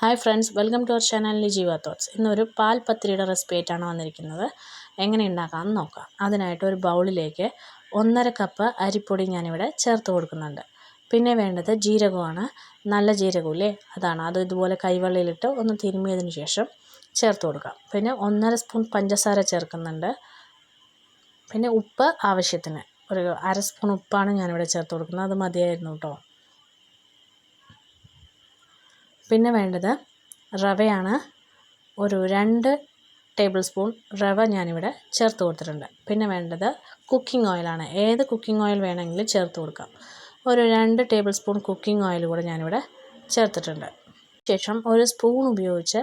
Hi friends welcome to our channel Jeeva thoughts ഇന്നൊരു പാൽ പത്തിരിയുടെ recipe ആയിട്ടാണ് വന്നിരിക്കുന്നത്. എങ്ങനെ ഉണ്ടാക്കാമെന്ന് നോക്കാം. അതിനായിട്ട് ഒരു ബൗളിലേക്ക് ഒന്നര കപ്പ് അരിപ്പൊടി ഞാനിവിടെ ചേർത്ത് കൊടുക്കുന്നുണ്ട്. പിന്നെ വേണ്ടത് ജീരകമാണ്. നല്ല ജീരകമില്ലേ? അതാണ്. അത് ഇതുപോലെ കൈവെള്ളയിലിട്ട് ഒന്ന് തിരുമിയതിന് ശേഷം ചേർത്ത് കൊടുക്കാം. പിന്നെ ഒന്നര സ്പൂൺ പഞ്ചസാര ചേർക്കുന്നുണ്ട്. പിന്നെ ഉപ്പ് ആവശ്യത്തിന്. ഒരു അര സ്പൂൺ ഉപ്പാണ് ഞാനിവിടെ ചേർത്ത് കൊടുക്കുന്നത്. അത് മതിയായിരുന്നു കേട്ടോ. പിന്നെ വേണ്ടത് റവയാണ്. ഒരു രണ്ട് ടേബിൾ സ്പൂൺ റവ ഞാനിവിടെ ചേർത്ത് കൊടുത്തിട്ടുണ്ട്. പിന്നെ വേണ്ടത് കുക്കിംഗ് ഓയിലാണ്. ഏത് കുക്കിംഗ് ഓയിൽ വേണമെങ്കിലും ചേർത്ത് കൊടുക്കാം. ഒരു രണ്ട് ടേബിൾ സ്പൂൺ കുക്കിംഗ് ഓയിൽ കൂടെ ഞാനിവിടെ ചേർത്തിട്ടുണ്ട്. ശേഷം ഒരു സ്പൂൺ ഉപയോഗിച്ച്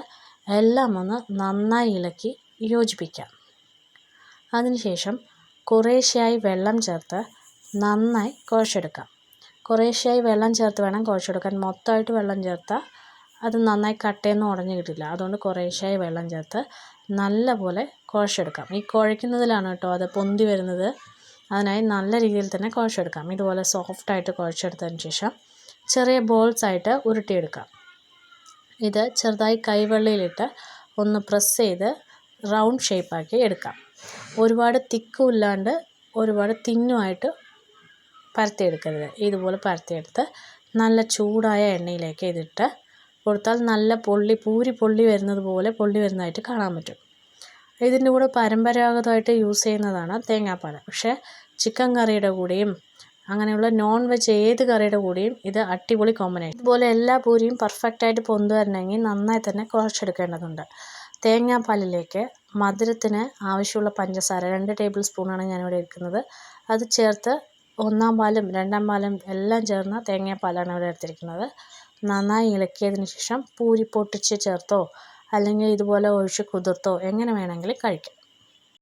എല്ലാം ഒന്ന് നന്നായി ഇളക്കി യോജിപ്പിക്കാം. അതിനുശേഷം കുറേശ്ശെയായി വെള്ളം ചേർത്ത് നന്നായി കുഴച്ചെടുക്കാം. കുറേശ്ശെയായി വെള്ളം ചേർത്ത് വേണം കുഴച്ചെടുക്കാൻ. മൊത്തമായിട്ട് വെള്ളം ചേർത്താൽ അത് നന്നായി കട്ടയൊന്നും ഉടഞ്ഞ് കിട്ടില്ല. അതുകൊണ്ട് കുറേശ്ശെയായി വെള്ളം ചേർത്ത് നല്ലപോലെ കുഴച്ചെടുക്കാം. ഈ കുഴയ്ക്കുന്നതിലാണ് കേട്ടോ അത് പൊന്തി വരുന്നത്. അതിനായി നല്ല രീതിയിൽ തന്നെ കുഴച്ചെടുക്കാം. ഇതുപോലെ സോഫ്റ്റായിട്ട് കുഴച്ചെടുത്തതിന് ശേഷം ചെറിയ ബോൾസ് ആയിട്ട് ഉരുട്ടിയെടുക്കാം. ഇത് ചെറുതായി കൈവെള്ളയിലിട്ട് ഒന്ന് പ്രസ് ചെയ്ത് റൗണ്ട് ഷേപ്പാക്കി എടുക്കാം. ഒരുപാട് തിക്കും ഇല്ലാണ്ട് ഒരുപാട് തിന്നുമായിട്ട് പരത്തിയെടുക്കരുത്. ഇതുപോലെ പരത്തിയെടുത്ത് നല്ല ചൂടായ എണ്ണയിലേക്ക് ഇതിട്ട് കൊടുത്താൽ നല്ല പൊള്ളി പൂരി പൊള്ളി വരുന്നത് പോലെ പൊള്ളി വരുന്നതായിട്ട് കാണാൻ പറ്റും. ഇതിന്റെ കൂടെ പരമ്പരാഗതമായിട്ട് യൂസ് ചെയ്യുന്നതാണ് തേങ്ങാപ്പാൽ. പക്ഷേ ചിക്കൻ കറിയുടെ കൂടെയും അങ്ങനെയുള്ള നോൺ വെജ് ഏത് കറിയുടെ കൂടെയും ഇത് അടിപൊളി കോമ്പിനേഷൻ ഇതുപോലെ എല്ലാ പൂരിയും പെർഫെക്റ്റായിട്ട് പൊന്തു വരണമെങ്കിൽ നന്നായി തന്നെ കുഴച്ചെടുക്കേണ്ടതുണ്ട്. തേങ്ങാപ്പാലിലേക്ക് മധുരത്തിന് ആവശ്യമുള്ള പഞ്ചസാര രണ്ട് ടേബിൾ സ്പൂണാണ് ഞാനിവിടെ എടുക്കുന്നത്. അത് ചേർത്ത് ഒന്നാം പാലും രണ്ടാം പാലും എല്ലാം ചേർന്ന തേങ്ങാപ്പാലാണ് ഇവിടെ എടുത്തിരിക്കുന്നത്. നന്നായി ഇളക്കിയതിന് ശേഷം പൂരി പൊട്ടിച്ച് ചേർത്തോ അല്ലെങ്കിൽ ഇതുപോലെ ഒഴിച്ച് കുതിർത്തോ എങ്ങനെ വേണമെങ്കിലും കഴിക്കാം.